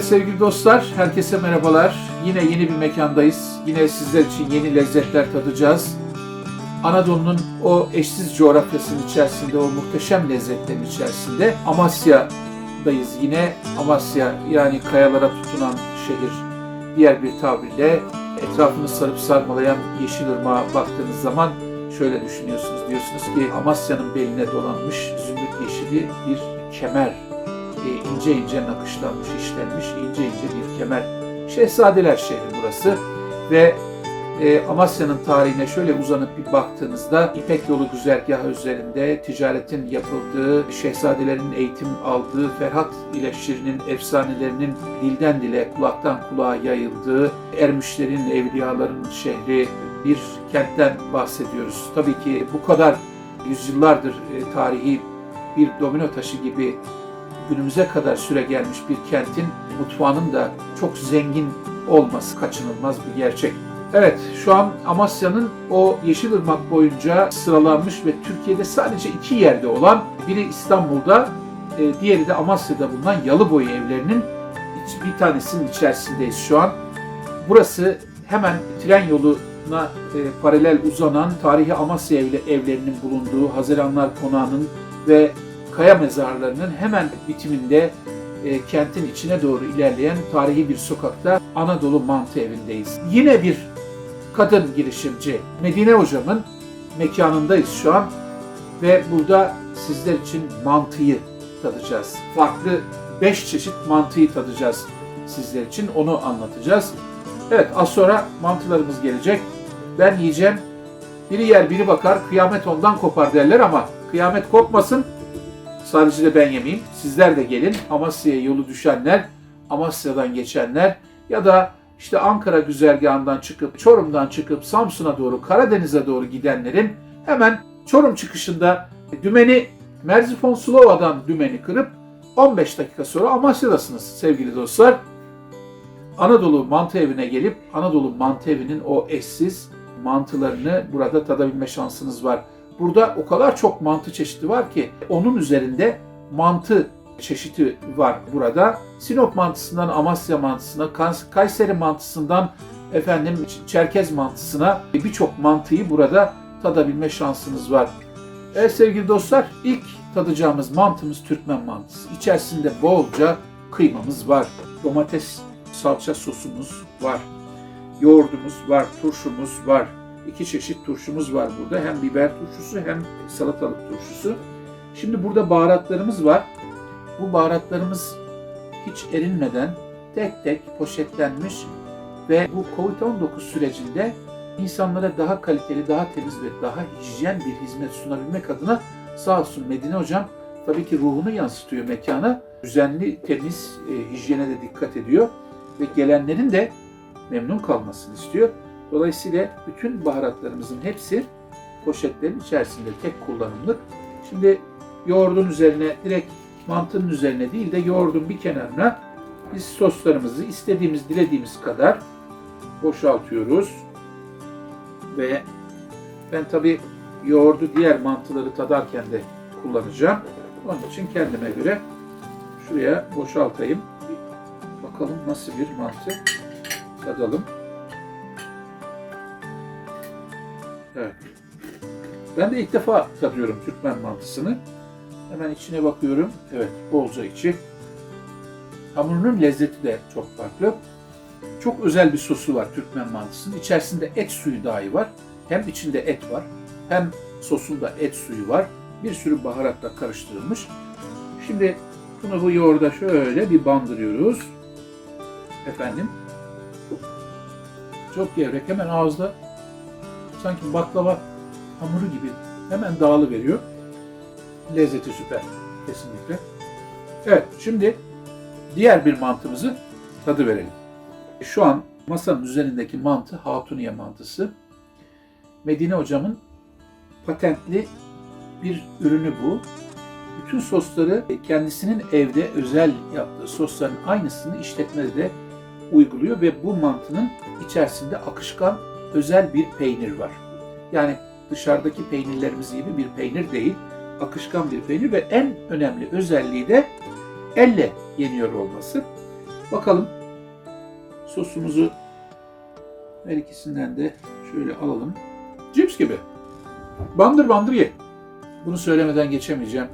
sevgili dostlar, herkese merhabalar. Yine yeni bir mekandayız. Yine sizler için yeni lezzetler tadacağız. Anadolu'nun o eşsiz coğrafyasının içerisinde, o muhteşem lezzetlerin içerisinde Amasya'dayız yine. Amasya yani kayalara tutunan şehir. Diğer bir tabirle etrafını sarıp sarmalayan Yeşilırmak'a baktığınız zaman şöyle düşünüyorsunuz. Diyorsunuz ki Amasya'nın beline dolanmış zümrüt yeşili bir kemer ince ince nakışlanmış, işlenmiş ince ince bir kemer. Şehzadeler şehri burası ve e, Amasya'nın tarihine şöyle uzanıp bir baktığınızda İpek yolu güzergahı üzerinde ticaretin yapıldığı, şehzadelerin eğitim aldığı, Ferhat ile Şirin'in efsanelerinin dilden dile, kulaktan kulağa yayıldığı, ermişlerin, evliyaların şehri bir kentten bahsediyoruz. Tabii ki bu kadar yüzyıllardır e, tarihi bir domino taşı gibi günümüze kadar süre gelmiş bir kentin mutfağının da çok zengin olması kaçınılmaz bir gerçek. Evet, şu an Amasya'nın o Yeşilırmak boyunca sıralanmış ve Türkiye'de sadece iki yerde olan, biri İstanbul'da, e, diğeri de Amasya'da bulunan Yalıboy evlerinin bir tanesinin içerisindeyiz şu an. Burası hemen tren yoluna e, paralel uzanan tarihi Amasya evle- evlerinin bulunduğu Haziranlar Konağı'nın ve kaya mezarlarının hemen bitiminde e, kentin içine doğru ilerleyen tarihi bir sokakta Anadolu Mantı Evi'ndeyiz. Yine bir kadın girişimci Medine Hocam'ın mekanındayız şu an ve burada sizler için mantıyı tadacağız. Farklı 5 çeşit mantıyı tadacağız sizler için. Onu anlatacağız. Evet az sonra mantılarımız gelecek. Ben yiyeceğim. Biri yer biri bakar. Kıyamet ondan kopar derler ama kıyamet kopmasın. Sadece de ben yemeyeyim. Sizler de gelin. Amasya'ya yolu düşenler, Amasya'dan geçenler ya da işte Ankara güzergahından çıkıp, Çorum'dan çıkıp Samsun'a doğru, Karadeniz'e doğru gidenlerin hemen Çorum çıkışında dümeni Merzifon Sulova'dan dümeni kırıp 15 dakika sonra Amasya'dasınız sevgili dostlar. Anadolu Mantı Evi'ne gelip Anadolu Mantı Evi'nin o eşsiz mantılarını burada tadabilme şansınız var. Burada o kadar çok mantı çeşidi var ki onun üzerinde mantı çeşidi var burada. Sinop mantısından Amasya mantısına, Kayseri mantısından efendim Çerkez mantısına birçok mantıyı burada tadabilme şansınız var. Evet sevgili dostlar ilk tadacağımız mantımız Türkmen mantısı. İçerisinde bolca kıymamız var. Domates salça sosumuz var. Yoğurdumuz var, turşumuz var. İki çeşit turşumuz var burada. Hem biber turşusu hem salatalık turşusu. Şimdi burada baharatlarımız var. Bu baharatlarımız hiç erinmeden tek tek poşetlenmiş ve bu Covid-19 sürecinde insanlara daha kaliteli, daha temiz ve daha hijyen bir hizmet sunabilmek adına sağ olsun Medine Hocam tabii ki ruhunu yansıtıyor mekana. Düzenli, temiz, e, hijyene de dikkat ediyor ve gelenlerin de memnun kalmasını istiyor. Dolayısıyla bütün baharatlarımızın hepsi poşetlerin içerisinde tek kullanımlık. Şimdi yoğurdun üzerine direkt mantının üzerine değil de yoğurdun bir kenarına biz soslarımızı istediğimiz, dilediğimiz kadar boşaltıyoruz. Ve ben tabi yoğurdu diğer mantıları tadarken de kullanacağım. Onun için kendime göre şuraya boşaltayım. Bakalım nasıl bir mantı tadalım. Ben de ilk defa tadıyorum Türkmen mantısını. Hemen içine bakıyorum. Evet, bolca içi. Hamurunun lezzeti de çok farklı. Çok özel bir sosu var Türkmen mantısının. İçerisinde et suyu dahi var. Hem içinde et var, hem sosunda et suyu var. Bir sürü baharatla karıştırılmış. Şimdi bunu bu yoğurda şöyle bir bandırıyoruz. Efendim. Çok gevrek. Hemen ağızda sanki baklava hamuru gibi hemen dağılı veriyor. Lezzeti süper. Kesinlikle. Evet şimdi diğer bir mantımızı tadı verelim. Şu an masanın üzerindeki mantı Hatuniye mantısı. Medine hocamın patentli bir ürünü bu. Bütün sosları kendisinin evde özel yaptığı sosların aynısını işletmede de uyguluyor ve bu mantının içerisinde akışkan özel bir peynir var. Yani dışarıdaki peynirlerimiz gibi bir peynir değil, akışkan bir peynir ve en önemli özelliği de elle yeniyor olması. Bakalım sosumuzu her ikisinden de şöyle alalım. Cips gibi. Bandır bandır ye. Bunu söylemeden geçemeyeceğim.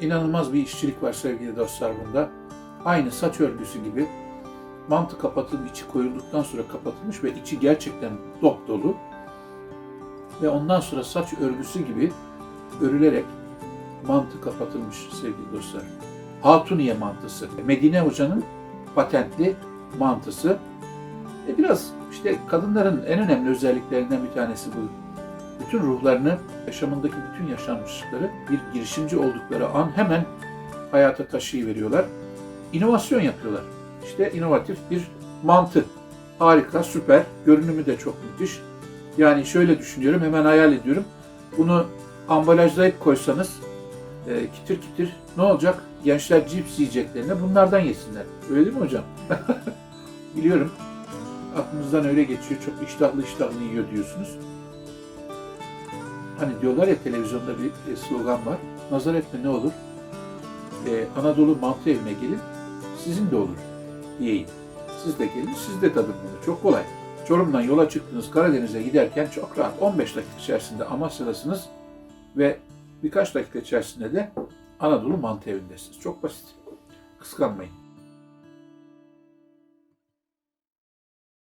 İnanılmaz bir işçilik var sevgili dostlar bunda. Aynı saç örgüsü gibi mantı kapatılıp içi koyulduktan sonra kapatılmış ve içi gerçekten dop dolu. Ve ondan sonra saç örgüsü gibi örülerek mantı kapatılmış sevgili dostlar. Hatuniye mantısı. Medine Hoca'nın patentli mantısı. E biraz işte kadınların en önemli özelliklerinden bir tanesi bu. Bütün ruhlarını, yaşamındaki bütün yaşanmışlıkları bir girişimci oldukları an hemen hayata taşıyıveriyorlar. İnovasyon yapıyorlar. İşte inovatif bir mantı. Harika, süper. Görünümü de çok müthiş. Yani şöyle düşünüyorum, hemen hayal ediyorum. Bunu ambalajlayıp koysanız e, kitir kitir ne olacak? Gençler cips yiyeceklerine bunlardan yesinler. Öyle değil mi hocam? Biliyorum. Aklınızdan öyle geçiyor. Çok iştahlı iştahlı yiyor diyorsunuz. Hani diyorlar ya televizyonda bir e, slogan var. Nazar etme ne olur? E, Anadolu mantı evine gelin. Sizin de olur. Yiyin. Siz de gelin. Siz de tadın bunu. Çok kolay. Çorum'dan yola çıktınız Karadeniz'e giderken çok rahat 15 dakika içerisinde Amasya'dasınız ve birkaç dakika içerisinde de Anadolu mantı evindesiniz. Çok basit. Kıskanmayın.